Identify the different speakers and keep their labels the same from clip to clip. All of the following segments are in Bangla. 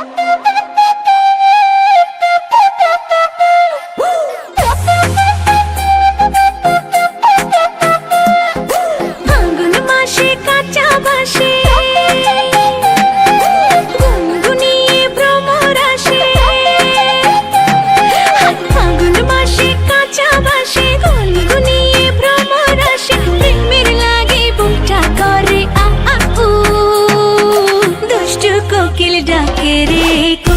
Speaker 1: Okay, okay. ডাকে রে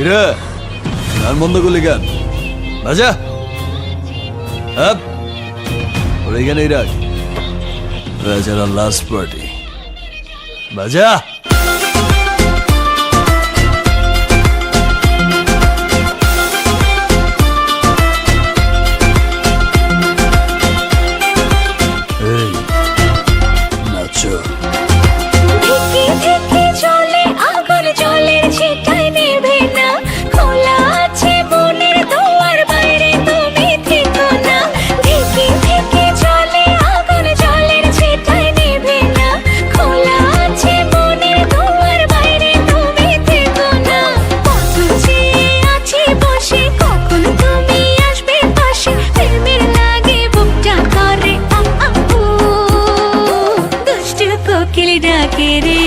Speaker 1: কিরে?
Speaker 2: গান বন্ধ করলি গান রাজা? হ্যাঁ? ওর এইখানেই রাখ। রাজার লাস্ট পার্টি বাজা
Speaker 1: ডাকে রে